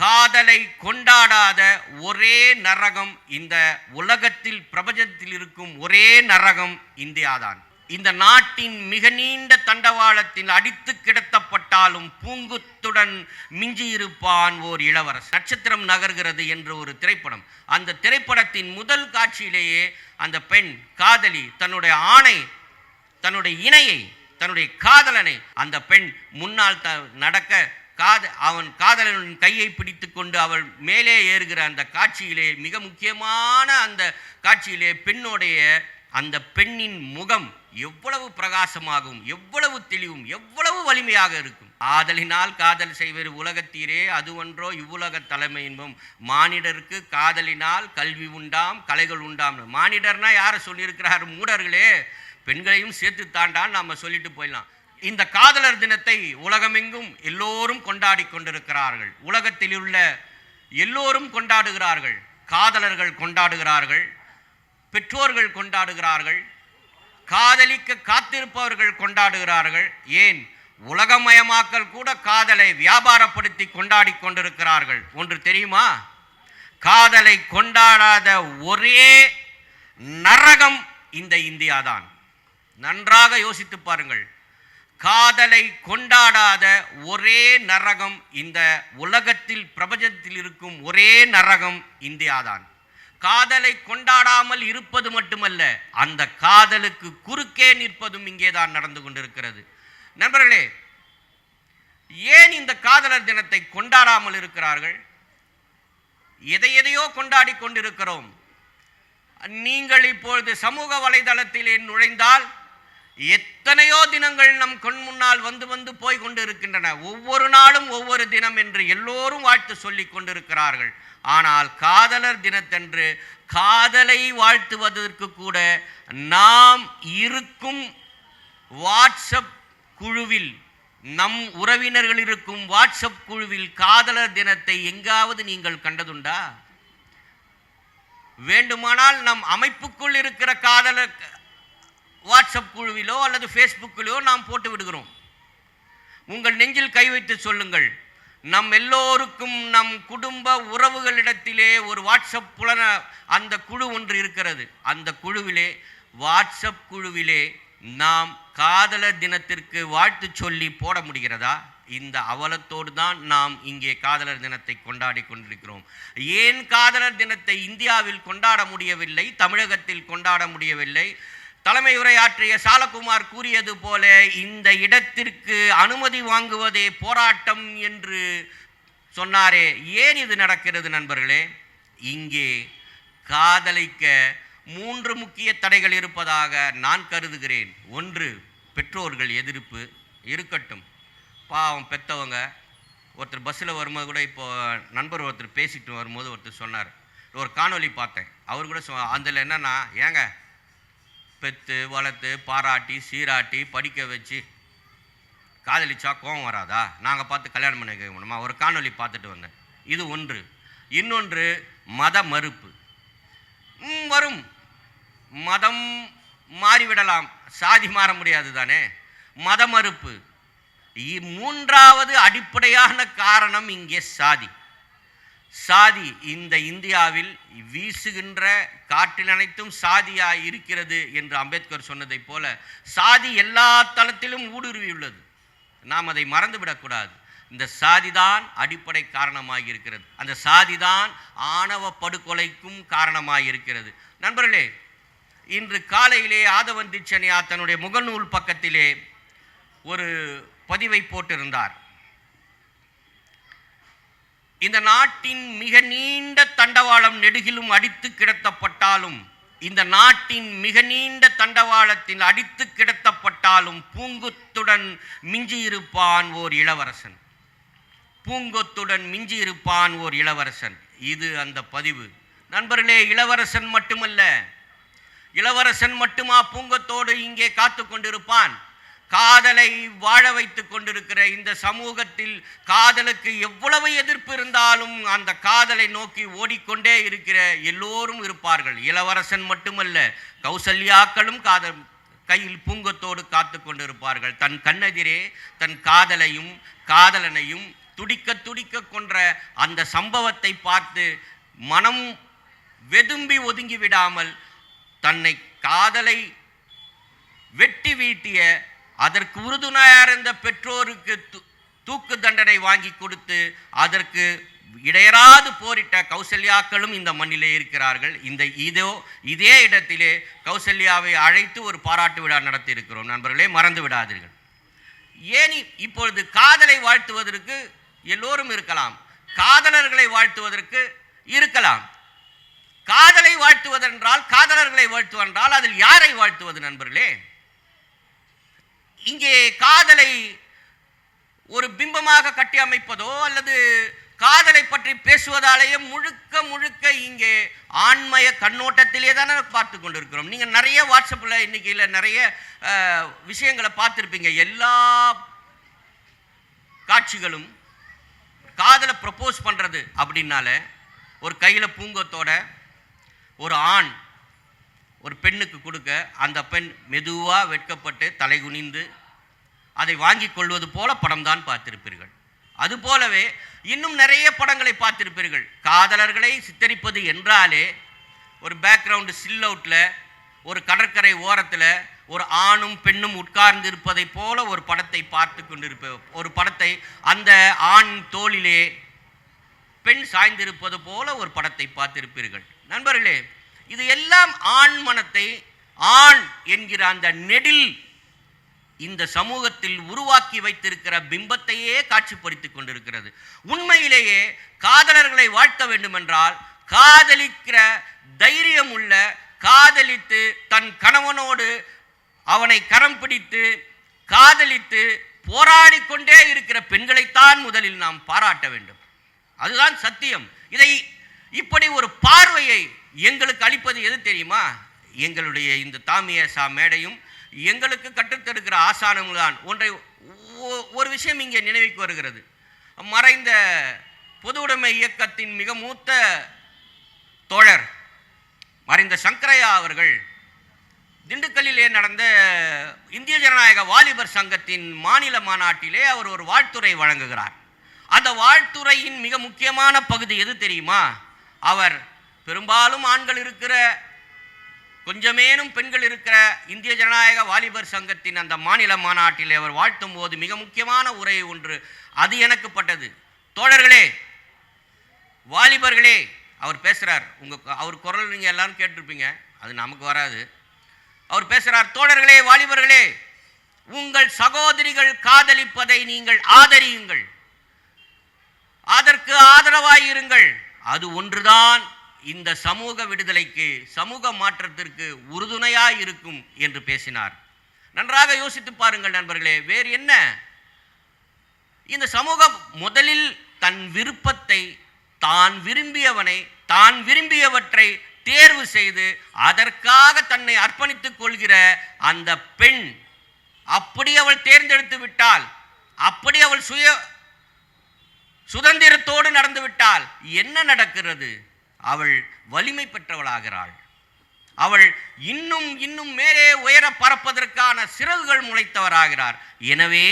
காதலை கொண்டாடாத ஒரே நரகம் இந்த உலகத்தில் பிரபஞ்சத்தில் இருக்கும் ஒரே நரகம் இந்தியாதான். இந்த நாட்டின் மிக நீண்ட தண்டவாளத்தில் அடித்து கிடத்தப்பட்டாலும் பூங்குத்துடன் மிஞ்சியிருப்பான் ஓர் இளவரசன் நட்சத்திரம் நகர்கிறது என்ற ஒரு திரைப்படம். அந்த திரைப்படத்தின் முதல் காட்சியிலேயே அந்த பெண் காதலி தன்னுடைய ஆணை தன்னுடைய இணையை தன்னுடைய காதலனை அந்த பெண் முன்னால் த நடக்க காத அவன் காதலனின் கையை பிடித்து கொண்டு அவள் மேலே ஏறுகிற அந்த காட்சியிலே மிக முக்கியமான அந்த காட்சியிலே பெண்ணுடைய அந்த பெண்ணின் முகம் எவ்வளவு பிரகாசமாகும் எவ்வளவு தெளிவும் எவ்வளவு வலிமையாக இருக்கும். காதலினால் காதல் செய்வர் உலகத்தீரே அது ஒன்றோ இவ்வுலக தலைமை என்போம். மானிடருக்கு காதலினால் கல்வி உண்டாம் கலைகள் உண்டாம். மானிடர்னா யாரை சொல்லியிருக்கிறார்? மூடர்களே. பெண்களையும் சேர்த்து தாண்டான்னு நம்ம சொல்லிட்டு போயிடலாம். இந்த காதலர் தினத்தை உலகமெங்கும் எல்லோரும் கொண்டாடி கொண்டிருக்கிறார்கள். உலகத்தில் உள்ள எல்லோரும் கொண்டாடுகிறார்கள். காதலர்கள் கொண்டாடுகிறார்கள். பெற்றோர்கள் கொண்டாடுகிறார்கள். காதலிக்க காத்திருப்பவர்கள் கொண்டாடுகிறார்கள். ஏன்? உலகமயமாக்கல் கூட காதலை வியாபாரப்படுத்தி கொண்டாடி கொண்டிருக்கிறார்கள். ஒன்று தெரியுமா? காதலை கொண்டாடாத ஒரே நரகம் இந்த இந்தியாதான். நன்றாக யோசித்து பாருங்கள். காதலை கொண்டாடாத ஒரே நரகம் இந்த உலகத்தில் பிரபஞ்சத்தில் இருக்கும் ஒரே நரகம் இந்தியாதான். காதலை கொண்டாடாமல் இருப்பது மட்டுமல்ல அந்த காதலுக்கு குறுக்கே நிற்பதும் இங்கேதான் நடந்து கொண்டிருக்கிறது. நண்பர்களே ஏன் இந்த காதலர் தினத்தை கொண்டாடாமல் இருக்கிறார்கள்? எதை எதையோ கொண்டாடி கொண்டிருக்கிறோம். நீங்கள் இப்பொழுது சமூக வலைதளத்திலே நுழைந்தால் எத் எத்தனையோ தினங்கள் நம் கண் முன்னால் வந்து வந்து போய் கொண்டிருக்கின்றன. ஒவ்வொரு நாளும் ஒவ்வொரு தினம் என்று எல்லோரும் வாழ்த்து சொல்லி கொண்டிருக்கிறார்கள். ஆனால் காதலர் தினத்தன்று காதலை வாழ்த்துவதற்கு கூட நாம் இருக்கும் வாட்ஸ்அப் குழுவில் நம் உறவினர்கள் இருக்கும் வாட்ஸ்அப் குழுவில் காதலர் தினத்தை எங்காவது நீங்கள் கண்டதுண்டா? வேண்டுமானால் நம் அமைப்புக்குள் இருக்கிற காதலர் வாட்ஸ்அப் குழுவிலோ அல்லது ஃபேஸ்புக்கிலோ நாம் போட்டு விடுகிறோம். உங்கள் நெஞ்சில் கை வைத்து சொல்லுங்கள். நம் எல்லோருக்கும் நம் குடும்ப உறவுகளிடத்திலே ஒரு வாட்ஸ்அப் புலன அந்த குழு ஒன்று இருக்கிறது. அந்த குழுவிலே வாட்ஸ்அப் குழுவிலே நாம் காதலர் தினத்திற்கு வாழ்த்து சொல்லி போட முடிகிறதா? இந்த அவலத்தோடு தான் நாம் இங்கே காதலர் தினத்தை கொண்டாடி கொண்டிருக்கிறோம். ஏன் காதலர் தினத்தை இந்தியாவில் கொண்டாட முடியவில்லை? தமிழகத்தில் கொண்டாட முடியவில்லை. தலைமை உரையாற்றிய சாலகுமார் கூறியது போல இந்த இடத்திற்கு அனுமதி வாங்குவதே போராட்டம் என்று சொன்னாரே. ஏன் இது நடக்கிறது நண்பர்களே? இங்கே காதலிக்க மூன்று முக்கிய தடைகள் இருப்பதாக நான் கருதுகிறேன். ஒன்று பெற்றோர்கள் எதிர்ப்பு இருக்கட்டும். பாவம் பெத்தவங்க. ஒருத்தர் பஸ்ஸில் வரும்போது கூட இப்போ நண்பர் ஒருத்தர் பேசிட்டு வரும்போது ஒருத்தர் சொன்னார். ஒரு காணொளி பார்த்தேன். அவர் கூட சொ அதில் என்னென்னா ஏங்க பெற்று வளர்த்து பாராட்டி சீராட்டி படிக்க வச்சு காதலிச்சா கோவம் வராதா? நாங்கள் பார்த்து கல்யாணம் பண்ணி முடியுமா? ஒரு காணொலி பார்த்துட்டு வந்தேன். இது ஒன்று. இன்னொன்று மத மறுப்பு. வரும். மதம் மாறிவிடலாம். சாதி மாற முடியாது தானே? மத மறுப்பு. இ- மூன்றாவது அடிப்படையான காரணம் இங்கே சாதி. சாதி இந்த இந்தியாவில் வீசுகின்ற காற்றில் அனைத்தும் சாதியாக இருக்கிறது என்று அம்பேத்கர் சொன்னதைப் போல சாதி எல்லா தளத்திலும் ஊடுருவியுள்ளது. நாம் அதை மறந்துவிடக்கூடாது. இந்த சாதிதான் அடிப்படை காரணமாக இருக்கிறது அந்த சாதிதான் ஆணவ படுகொலைக்கும் காரணமாக இருக்கிறது நண்பர்களே இன்று காலையிலே ஆதவன் திச்சனியா தன்னுடைய முகநூல் பக்கத்திலே ஒரு பதிவை போட்டிருந்தார். இந்த நாட்டின் மிக நீண்ட தண்டவாளம் நெடுகிலும் அடித்து கிடத்தப்பட்டாலும் இந்த நாட்டின் மிக நீண்ட தண்டவாளத்தில் அடித்து கிடத்தப்பட்டாலும் பூங்குத்துடன் மிஞ்சியிருப்பான் ஓர் இளவரசன். பூங்கொத்துடன் மிஞ்சியிருப்பான் ஓர் இளவரசன். இது அந்த பதிவு. நண்பர்களே இளவரசன் மட்டுமல்ல இளவரசன் மட்டுமா பூங்கத்தோடு இங்கே காத்து கொண்டிருப்பான் காதலை வாழ வைத்து கொண்டிருக்கிற இந்த சமூகத்தில் காதலுக்கு எவ்வளவு எதிர்ப்பு இருந்தாலும் அந்த காதலை நோக்கி ஓடிக்கொண்டே இருக்கிற எல்லோரும் இருப்பார்கள். இளவரசன் மட்டுமல்ல கௌசல்யாக்களும் காதல் கையில் பூங்கத்தோடு காத்து கொண்டிருப்பார்கள். தன் கண்ணெதிரே தன் காதலையும் காதலனையும் துடிக்க துடிக்க கொன்ற அந்த சம்பவத்தை பார்த்து மனம் வெதும்பி ஒதுங்கி விடாமல் தன்னை காதலை வெட்டி வீட்டிய அதற்கு உறுதுணையாக இருந்த பெற்றோருக்கு தூக்கு தண்டனை வாங்கி கொடுத்து அதற்கு இடையராது போரிட்ட கௌசல்யாக்களும் இந்த மண்ணிலே இருக்கிறார்கள். இந்த இதோ இதே இடத்திலே கௌசல்யாவை அழைத்து ஒரு பாராட்டு விழா நடத்தி இருக்கிறோம் நண்பர்களே மறந்து விடாதீர்கள். ஏன் இப்பொழுது காதலை வாழ்த்துவதற்கு எல்லோரும் இருக்கலாம். காதலர்களை வாழ்த்துவதற்கு இருக்கலாம். காதலை வாழ்த்துவதென்றால் காதலர்களை வாழ்த்துவென்றால் அதில் யாரை வாழ்த்துவது நண்பர்களே? இங்கே காதலை ஒரு பிம்பமாக கட்டி அமைப்பதோ அல்லது காதலை பற்றி பேசுவதாலேயே முழுக்க முழுக்க இங்கே ஆண்மய கண்ணோட்டத்திலே தானே பார்த்து கொண்டிருக்கிறோம். நீங்கள் நிறைய வாட்ஸ்அப்பில் இன்னைக்கில் நிறைய விஷயங்களை பார்த்துருப்பீங்க. எல்லா காட்சிகளும் காதலை ப்ரப்போஸ் பண்ணுறது அப்படின்னால ஒரு கையில் பூங்கத்தோட ஒரு ஆண் ஒரு பெண்ணுக்கு கொடுக்க அந்த பெண் மெதுவாக வெட்கப்பட்டு தலைகுனிந்து அதை வாங்கி கொள்வது போல படம் தான் பார்த்திருப்பீர்கள் அதுபோலவே இன்னும் நிறைய படங்களை பார்த்திருப்பீர்கள். காதலர்களை சித்தரிப்பது என்றாலே ஒரு பேக்ரவுண்டு சில் அவுட்டில் ஒரு கடற்கரை ஓரத்தில் ஒரு ஆணும் பெண்ணும் உட்கார்ந்து இருப்பதை போல ஒரு படத்தை பார்த்து கொண்டிருப்ப ஒரு படத்தை அந்த ஆண் தோளிலே பெண் சாய்ந்திருப்பது போல ஒரு படத்தை பார்த்திருப்பீர்கள். நண்பர்களே இது எல்லாம் ஆண் மனத்தை ஆண் என்கிற அந்த நெடில் இந்த சமூகத்தில் உருவாக்கி வைத்திருக்கிற பிம்பத்தையே காட்சிப்படுத்திக் கொண்டிருக்கிறது. உண்மையிலேயே காதலர்களை வாழ்த்த வேண்டுமென்றால் காதலிக்கிற தைரியம் உள்ள காதலித்து தன் கணவனோடு அவனை கரம் பிடித்து காதலித்து போராடி கொண்டே இருக்கிற பெண்களைத்தான் முதலில் நாம் பாராட்ட வேண்டும். அதுதான் சத்தியம். இதை இப்படி ஒரு பார்வையை எங்களுக்கு அளிப்பது எது தெரியுமா? எங்களுடைய இந்த தாமிய சா மேடையும் எங்களுக்கு கற்றுத்தருக்கிற ஆசானமும் தான் ஒன்றை ஒ- ஒரு விஷயம் இங்கே நினைவுக்கு வருகிறது. மறைந்த பொது உடைமை இயக்கத்தின் மிக மூத்த தோழர் மறைந்த சங்கரையா அவர்கள் திண்டுக்கல்லிலே நடந்த இந்திய ஜனநாயக வாலிபர் சங்கத்தின் மாநில மாநாட்டிலே அவர் ஒரு வாழ்த்துறை வழங்குகிறார். அந்த வாழ்த்துறையின் மிக முக்கியமான பகுதி எது தெரியுமா? அவர் பெரும்பாலும் ஆண்கள் இருக்கிற கொஞ்சமேனும் பெண்கள் இருக்கிற இந்திய ஜனநாயக வாலிபர் சங்கத்தின் அந்த மாநில மாநாட்டில் அவர் வாழ்த்தும் போது மிக முக்கியமான உரை ஒன்று அது எனக்கு பட்டது தோழர்களே வாலிபர்களே அவர் பேசுகிறார் உங்கள் அவர் குரல் நீங்கள் எல்லாரும் கேட்டிருப்பீங்க அது நமக்கு வராது. அவர் பேசுகிறார் தோழர்களே வாலிபர்களே உங்கள் சகோதரிகள் காதலிப்பதை நீங்கள் ஆதரியுங்கள். அதற்கு ஆதரவாயிருங்கள். அது ஒன்றுதான் இந்த சமூக விடுதலைக்கு சமூக மாற்றத்திற்கு உறுதுணையாக இருக்கும் என்று பேசினார். நன்றாக யோசித்து பாருங்கள் நண்பர்களே வேறு என்ன? இந்த சமூகம் முதலில் தன் விருப்பத்தை தான் விரும்பியவனை தான் விரும்பியவற்றை தேர்வு செய்து அதற்காக தன்னை அர்ப்பணித்துக் கொள்கிற அந்த பெண் அப்படி அவள் தேர்ந்தெடுத்து விட்டால் அப்படி அவள் சுய சுதந்திரத்தோடு நடந்து விட்டால் என்ன நடக்கிறது? அவள் வலிமை பெற்றவளாகிறாள். அவள் இன்னும் இன்னும் மேலே உயர பறப்பதற்கான சிறகுகள் முளைத்தவராகிறார். எனவே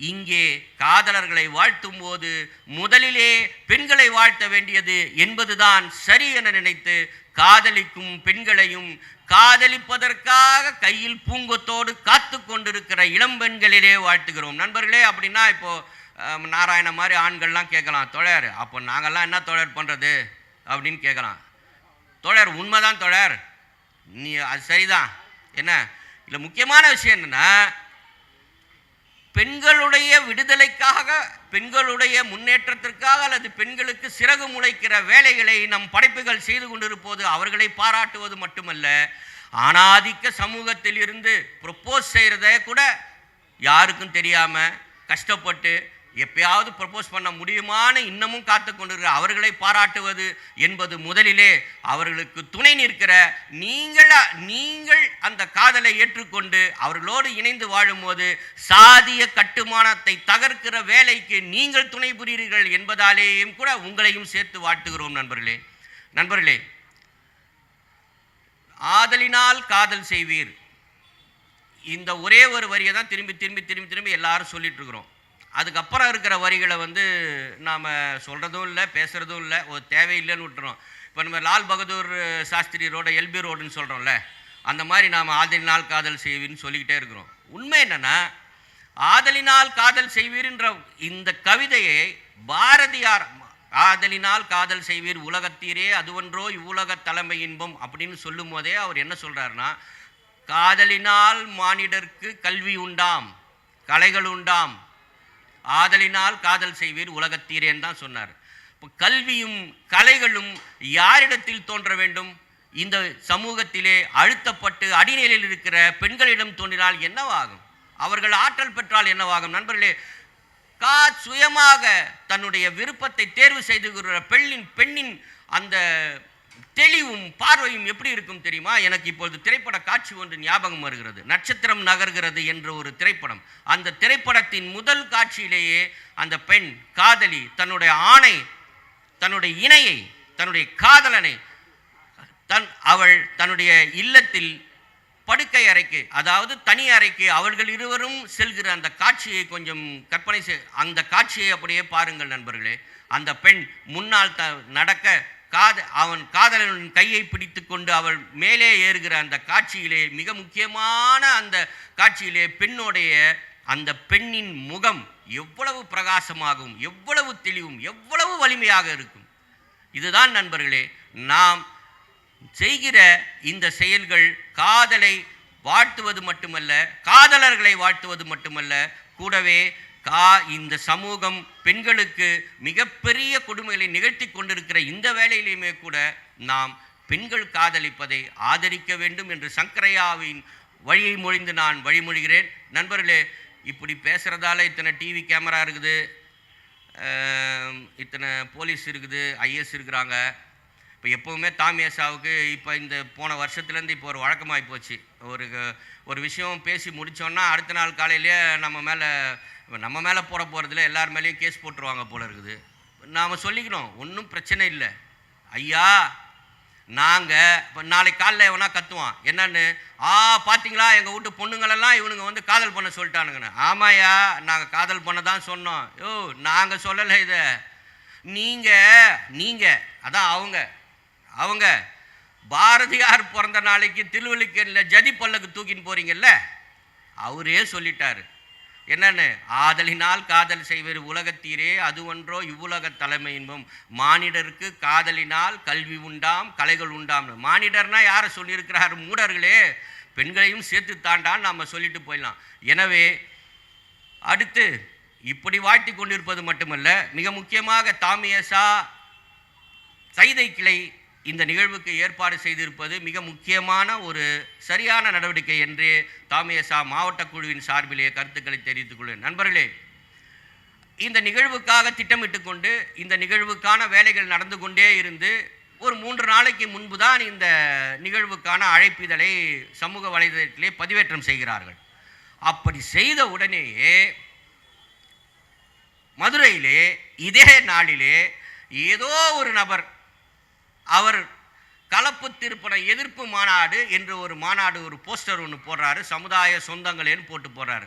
இங்கே காதலர்களை வாழ்த்தும் போது முதலிலே பெண்களை வாழ்த்த வேண்டியது என்பதுதான் சரி என நினைத்து காதலிக்கும் பெண்களையும் காதலிப்பதற்காக கையில் பூங்கொத்தோடு காத்து கொண்டிருக்கிற இளம்பெண்களிலே வாழ்த்துகிறோம். நண்பர்களே அப்படின்னா இப்போ நாராயண மாதிரி ஆண்கள்லாம் கேட்கலாம் தொழர் அப்போ நாங்கள்லாம் என்ன தொழர் பண்ணுறது அப்படின்னு கேட்கலாம் தோழர் உண்மைதான் தோழர். நீ அது சரிதான். என்ன? இல்லை முக்கியமான விஷயம் என்னென்னா பெண்களுடைய விடுதலைக்காக பெண்களுடைய முன்னேற்றத்திற்காக அல்லது பெண்களுக்கு சிறகு முளைக்கிற வேலைகளை நம் படைப்புகள் செய்து கொண்டிருப்போது அவர்களை பாராட்டுவது மட்டுமல்ல ஆணாதிக்க சமூகத்தில் இருந்து ப்ரொப்போஸ் செய்கிறத கூட யாருக்கும் தெரியாமல் கஷ்டப்பட்டு எப்பயாவது ப்ரப்போஸ் பண்ண முடியுமான்னு இன்னமும் காத்து கொண்டிருக்கிற அவர்களை பாராட்டுவது என்பது முதலிலே அவர்களுக்கு துணை நிற்கிற நீங்கள் நீங்கள் அந்த காதலை ஏற்றுக்கொண்டு அவர்களோடு இணைந்து வாழும்போது சாதிய கட்டுமானத்தை தகர்க்கிற வேலைக்கு நீங்கள் துணை புரிகிறீர்கள் என்பதாலேயும் கூட உங்களையும் சேர்த்து வாழ்த்துகிறோம் நண்பர்களே. நண்பர்களே ஆதலினால் காதல் செய்வீர். இந்த ஒரே ஒரு வரியை தான் திரும்பி திரும்பி திரும்பி திரும்பி எல்லாரும் சொல்லிட்டு இருக்கிறோம். அதுக்கப்புறம் இருக்கிற வரிகளை வந்து நாம் சொல்கிறதும் இல்லை பேசுகிறதும் இல்லை ஒரு தேவையில்லைன்னு விட்டுறோம். இப்போ நம்ம லால் பகதூர் சாஸ்திரி ரோட எல்பி ரோடுன்னு சொல்கிறோம்ல அந்த மாதிரி நாம் ஆதலினால் காதல் செய்வீர்னு சொல்லிக்கிட்டே இருக்கிறோம். உண்மை என்னென்னா ஆதலினால் காதல் செய்வீர்ன்ற இந்த கவிதையை பாரதியார் ஆதலினால் காதல் செய்வீர் உலகத்தீரே அதுவன்றோ இவ்வுலக தலைமை இன்பம் அப்படின்னு சொல்லும் போதே அவர் என்ன சொல்கிறாருன்னா காதலினால் மானிடர்க்கு கல்வி உண்டாம் கலைகள் உண்டாம் ஆதலினால் காதல் செய்வீர் உலகத்தீரேன்னு தான் சொன்னார். இப்போ கல்வியும் கலைகளும் யாரிடத்தில் தோன்ற வேண்டும்? இந்த சமூகத்திலே அழுத்தப்பட்டு அடிநிலையில் இருக்கிற பெண்களிடம் தோன்றினால் என்னவாகும்? அவர்கள் ஆற்றல் பெற்றால் என்னவாகும்? நண்பர்களே கா சுயமாக தன்னுடைய விருப்பத்தை தேர்வு செய்து கொள்கிற பெண்ணின் பெண்ணின் அந்த தெளிவும் பார்வையும் எப்படி இருக்கும் தெரியுமா? எனக்கு இப்பொழுது திரைப்பட காட்சி ஒன்று ஞாபகம் வருகிறது. நட்சத்திரம் நகர்கிறது என்ற ஒரு திரைப்படம். அந்த திரைப்படத்தின் முதல் காட்சியிலேயே அந்த பெண் காதலி தன்னுடைய ஆணை தன்னுடைய இணையை தன்னுடைய காதலனை தன் அவள் தன்னுடைய இல்லத்தில் படுக்கை அறைக்கு அதாவது தனி அறைக்கு அவர்கள் இருவரும் செல்கிற அந்த காட்சியை கொஞ்சம் கற்பனை செய் அந்த காட்சியை அப்படியே பாருங்கள் நண்பர்களே. அந்த பெண் முன்னால் த நடக்க காத அவன் காதலனின் கையை பிடித்து கொண்டு அவள் மேலே ஏறுகிற அந்த காட்சியிலே மிக முக்கியமான அந்த காட்சியிலே பெண்ணுடைய அந்த பெண்ணின் முகம் எவ்வளவு பிரகாசமாகவும் எவ்வளவு தெளிவும் எவ்வளவு வலிமையாக இருக்கும். இதுதான் நண்பர்களே நாம் செய்கிற இந்த செயல்கள் காதலை வாழ்த்துவது மட்டுமல்ல காதலர்களை வாழ்த்துவது மட்டுமல்ல கூடவே கா இந்த சமூகம் பெண்களுக்கு மிகப்பெரிய கொடுமைகளை நிகழ்த்தி கொண்டிருக்கிற இந்த வேலையிலையுமே கூட நாம் பெண்கள் காதலிப்பதை ஆதரிக்க வேண்டும் என்று சங்கரையாவின் வழியை மொழிந்து நான் வழிமொழிகிறேன். நண்பர்களே இப்படி பேசுகிறதால இத்தனை டிவி கேமரா இருக்குது இத்தனை போலீஸ் இருக்குது ஐஎஸ் இருக்கிறாங்க. இப்போ எப்போவுமே தாமியாசாவுக்கு இப்போ இந்த போன வருஷத்துலேருந்து இப்போ ஒரு வழக்கமாகி போச்சு. ஒரு ஒரு விஷயம் பேசி முடித்தோன்னா அடுத்த நாள் காலையிலேயே நம்ம மேலே நம்ம மேலே போட போகிறதுல எல்லார் மேலேயும் கேஸ் போட்டுருவாங்க போல இருக்குது. நாம் சொல்லிக்கணும் ஒன்றும் பிரச்சனை இல்லை. ஐயா நாங்கள் இப்போ நாளைக்கு காலைல எவனா கத்துவான்? என்னன்னு? ஆ பார்த்தீங்களா எங்கள் வீட்டு பொண்ணுங்களெல்லாம் இவனுங்க வந்து காதல் பண்ண சொல்லிட்டானுங்கன்னு. ஆமாயா நாங்கள் காதல் பண்ண தான் சொன்னோம். யோ நாங்கள் சொல்லலை இதை. நீங்கள் நீங்கள் அதான் அவங்க. அவங்க பாரதியார் பிறந்த நாளைக்கு திருவள்ளிக்கேணியில் ஜதி பல்லக்கு தூக்கின்னு போகிறீங்கல்ல அவரே சொல்லிட்டார். என்னன்னு? ஆதலினால் காதல் செய்வர் உலகத்தீரே அது ஒன்றோ இவ்வுலக தலைமை இன்பம். மானிடருக்கு காதலினால் கல்வி உண்டாம் கலைகள் உண்டாம். மானிடர்னா யாரை சொல்லியிருக்கிறார் மூடர்களே? பெண்களையும் சேர்த்து தாண்டான்னு நாம் சொல்லிட்டு போயிடலாம். எனவே அடுத்து இப்படி வாழ்த்தி கொண்டிருப்பது மட்டுமல்ல மிக முக்கியமாக தாமியசா சைதை கிளை இந்த நிகழ்வுக்கு ஏற்பாடு செய்திருப்பது மிக முக்கியமான ஒரு சரியான நடவடிக்கை என்று தாமியசா மாவட்ட குழுவின் சார்பிலே கருத்துக்களை தெரிவித்துக் கொள்வேன் நண்பர்களே இந்த நிகழ்வுக்காக திட்டமிட்டு கொண்டு இந்த நிகழ்வுக்கான வேலைகள் நடந்து கொண்டே இருந்து ஒரு மூன்று நாளைக்கு முன்பு தான் இந்த நிகழ்வுக்கான அழைப்பிதழை சமூக வலைதளத்திலே பதிவேற்றம் செய்கிறார்கள். அப்படி செய்த உடனேயே மதுரையிலே இதே நாளிலே ஏதோ ஒரு நபர் அவர் கலப்பு திருப்பண எதிர்ப்பு மாநாடு என்று ஒரு மாநாடு ஒரு போஸ்டர் ஒன்று போடுறாரு சமுதாய சொந்தங்களேன்னு போட்டு போடுறாரு.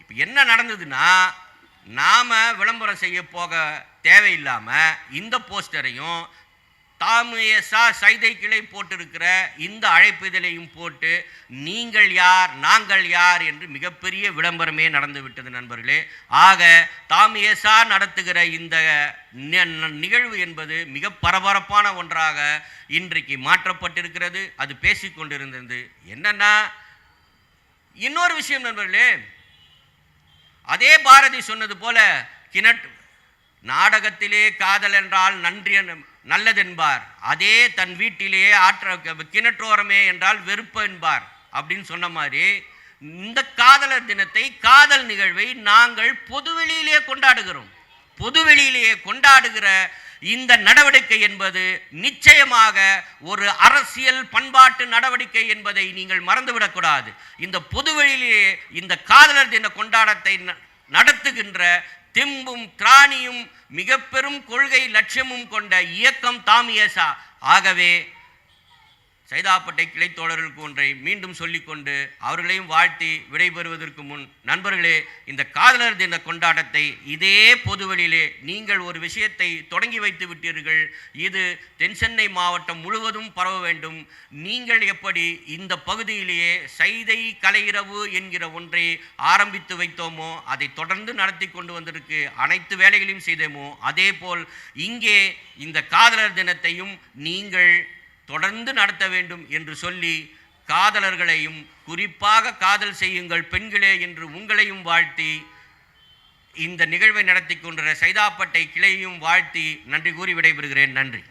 இப்போ என்ன நடந்ததுன்னா நாம் விளம்பரம் செய்ய போக தேவையில்லாமல் இந்த போஸ்டரையும் தாமியசா சைதை கிளை போட்டிருக்கிற இந்த அழைப்பிதழையும் போட்டு நீங்கள் யார் நாங்கள் யார் என்று மிகப்பெரிய விளம்பரமே நடந்து விட்டது நண்பர்களே. ஆக தாமியசா நடத்துகிற இந்த ந- நிகழ்வு என்பது மிக பரபரப்பான ஒன்றாக இன்றைக்கு மாற்றப்பட்டிருக்கிறது. அது பேசிக்கொண்டிருந்தது என்னன்னா இன்னொரு விஷயம் நண்பர்களே. அதே பாரதி சொன்னது போல கிணட் நாடகத்திலே காதல் என்றால் நன்றி நல்லதென்பார். அதே தன் வீட்டிலேயே ஆற்ற கிணற்றோரமே என்றால் வெறுப்பு என்பார். அப்படின்னு சொன்ன மாதிரி இந்த காதலர் தினத்தை காதல் நிகழ்வை நாங்கள் பொதுவெளியிலேயே கொண்டாடுகிறோம். பொதுவெளியிலேயே கொண்டாடுகிற இந்த நடவடிக்கை என்பது நிச்சயமாக ஒரு அரசியல் பண்பாட்டு நடவடிக்கை என்பதை நீங்கள் மறந்துவிடக்கூடாது. இந்த பொதுவெளியிலே இந்த காதலர் தின கொண்டாடத்தை ந- நடத்துகின்ற திம்பும் திராணியும் மிக பெரும் கொள்கை லட்சியமும் கொண்ட இயக்கம் தாமியசா. ஆகவே சைதாப்பட்டை கிளைத்தோழர்களுக்கு ஒன்றை மீண்டும் சொல்லிக்கொண்டு அவர்களையும் வாழ்த்தி விடைபெறுவதற்கு முன் நண்பர்களே இந்த காதலர் தின கொண்டாட்டத்தை இதே பொதுவெளியிலே நீங்கள் ஒரு விஷயத்தை தொடங்கி வைத்து விட்டீர்கள். இது தென்சென்னை மாவட்டம் முழுவதும் பரவ வேண்டும். நீங்கள் எப்படி இந்த பகுதியிலேயே சைதை கலையிரவு என்கிற ஒன்றை ஆரம்பித்து வைத்தோமோ அதை தொடர்ந்து நடத்தி கொண்டு வந்திருக்கு அனைத்து வேலைகளையும் செய்தோமோ அதேபோல் இங்கே இந்த காதலர் தினத்தையும் நீங்கள் தொடர்ந்து நடத்த வேண்டும் என்று சொல்லி காதலர்களையும் குறிப்பாக காதல் செய்யுங்கள் பெண்களே என்று உங்களையும் வாழ்த்தி இந்த நிகழ்வை நடத்தி கொண்ட சைதாப்பட்டை கிளையையும் வாழ்த்தி நன்றி கூறி விடைபெறுகிறேன். நன்றி.